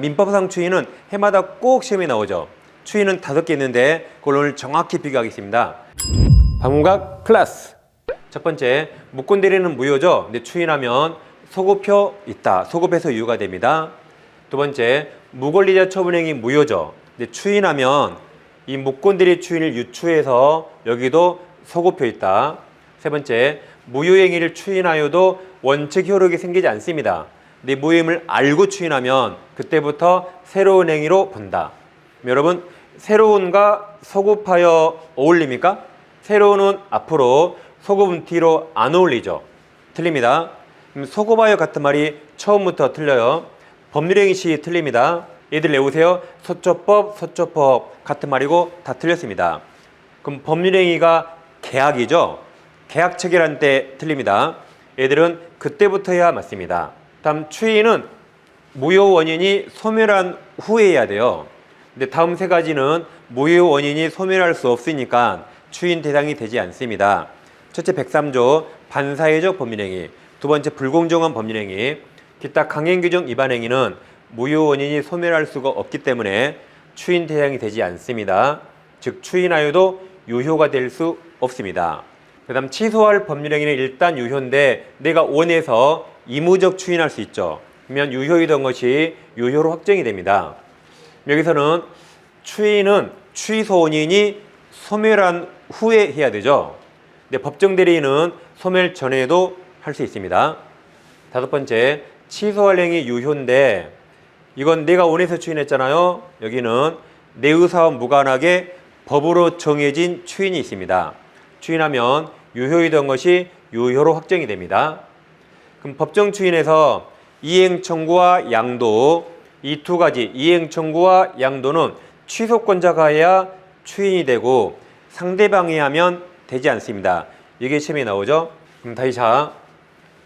민법상 추인은 해마다 꼭 시험에 나오죠. 추인은 다섯 개 있는데 그걸 오늘 정확히 비교하겠습니다. 방문각 클래스. 첫 번째, 묶건 대리는 무효죠. 근데 추인하면 소급표 있다. 소급해서 유효가 됩니다. 두 번째, 무권리자 처분행위 무효죠. 근데 추인하면 이 묶건 대리 추인을 유추해서 여기도 소급표 있다. 세 번째, 무효행위를 추인하여도 원칙 효력이 생기지 않습니다. 근데 무효임을 알고 추인하면 그때부터 새로운 행위로 본다. 여러분, 새로운과 소급하여 어울립니까? 새로운은 앞으로 소급은 뒤로 안 어울리죠. 틀립니다. 소급하여 같은 말이 처음부터 틀려요. 법률행위 시 틀립니다. 얘들 외우세요. 서초법, 서초법 같은 말이고 다 틀렸습니다. 그럼 법률행위가 계약이죠. 계약 체결한 때 틀립니다. 얘들은 그때부터야 맞습니다. 다음 추인은 무효 원인이 소멸한 후에 해야 돼요. 근데 다음 세 가지는 무효 원인이 소멸할 수 없으니까 추인 대상이 되지 않습니다. 첫째 103조 반사회적 법률행위, 두 번째 불공정한 법률행위, 기타 강행 규정 위반 행위는 무효 원인이 소멸할 수가 없기 때문에 추인 대상이 되지 않습니다. 즉 추인하여도 유효가 될 수 없습니다. 그다음 취소할 법률행위는 일단 유효인데 내가 원해서 이무적 추인할 수 있죠. 그러면 유효이던 것이 유효로 확정이 됩니다. 여기서는 추인은 취소 원인이 소멸한 후에 해야 되죠. 근데 법정 대리인은 소멸 전에도 할 수 있습니다. 다섯 번째, 취소할 행위 유효인데 이건 내가 원해서 추인했잖아요. 여기는 내 의사와 무관하게 법으로 정해진 추인이 있습니다. 추인하면 유효이던 것이 유효로 확정이 됩니다. 그럼 법정 추인에서 이행 청구와 양도 이 두 가지 이행 청구와 양도는 취소권자가 해야 추인이 되고 상대방이 하면 되지 않습니다. 이게 시험에 나오죠. 그럼 다시 자,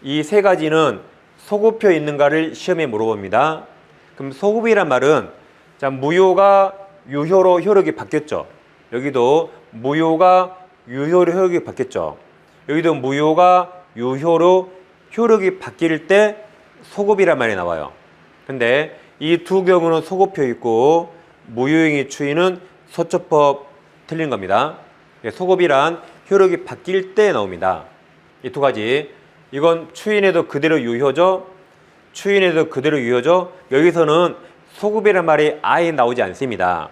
이 세 가지는 소급표 있는가를 시험에 물어봅니다. 그럼 소급이란 말은 자 무효가 유효로 효력이 바뀌었죠. 여기도 무효가 유효로 효력이 바뀌었죠. 여기도 무효가 유효로 효력이 바뀔 때 소급이란 말이 나와요. 근데 이 두 경우는 소급표 있고 무효행위 추인은 소처법 틀린 겁니다. 예, 소급이란 효력이 바뀔 때 나옵니다. 이 두 가지. 이건 추인에도 그대로 유효죠. 추인에도 그대로 유효죠. 여기서는 소급이란 말이 아예 나오지 않습니다.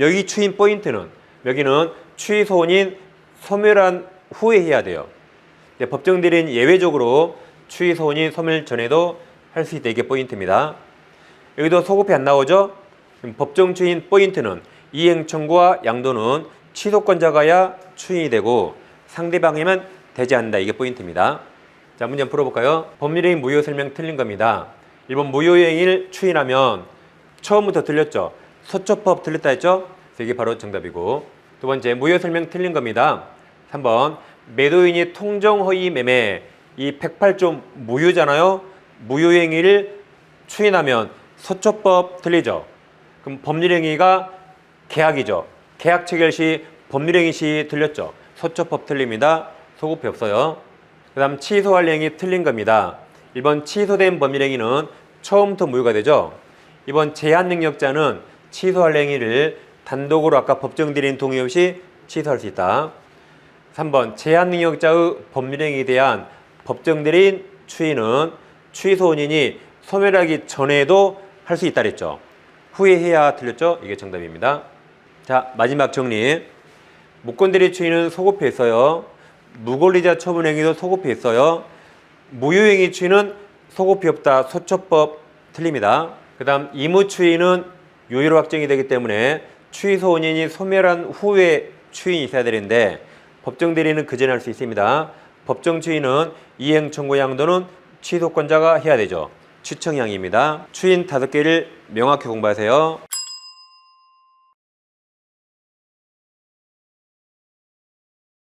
여기 추인 포인트는 여기는 취소원인 소멸한 후에 해야 돼요. 네, 법정들은 예외적으로 취소원인 소멸 전에도 할 수 있다 이게 포인트입니다. 여기도 소급이 안 나오죠? 그럼 법정 추인 포인트는 이행 청구와 양도는 취소권자가야 추인이 되고 상대방이면 되지 않는다 이게 포인트입니다. 자 문제 한번 풀어볼까요? 법률행위 무효 설명 틀린 겁니다. 1번 무효행위를 추인하면 처음부터 틀렸죠. 서초법 틀렸다 했죠? 이게 바로 정답이고 두 번째 무효 설명 틀린 겁니다. 3번 매도인이 통정허위 매매 이 108조 무효잖아요. 무효행위를 추인하면 서초법 틀리죠. 그럼 법률행위가 계약이죠. 계약 체결 시 법률행위 시 틀렸죠. 서초법 틀립니다. 소급이 없어요. 그 다음 취소할 행위 틀린 겁니다. 1번 취소된 법률행위는 처음부터 무효가 되죠. 이번 제한 능력자는 취소할 행위를 단독으로 아까 법정 대리인 동의 없이 취소할 수 있다. 3번 제한 능력자의 법률행위에 대한 법정 대리인 추인은 취소 원인이 소멸하기 전에도 할 수 있다 그랬죠. 후에 해야 틀렸죠. 이게 정답입니다. 자 마지막 정리. 무권 대리 추인은 소급해 있어요. 무권리자 처분 행위도 소급해 있어요. 무효행위 추인은 소급이 없다. 소처법 틀립니다. 그 다음 이무 추인은 유효로 확정이 되기 때문에 취소 원인이 소멸한 후에 추인이 있어야 되는데 법정 대리는 그 전에 할 수 있습니다. 법정 추인은 이행 청구 양도는 취소권자가 해야 되죠. 추청량입니다. 추인 다섯 개를 명확히 공부하세요.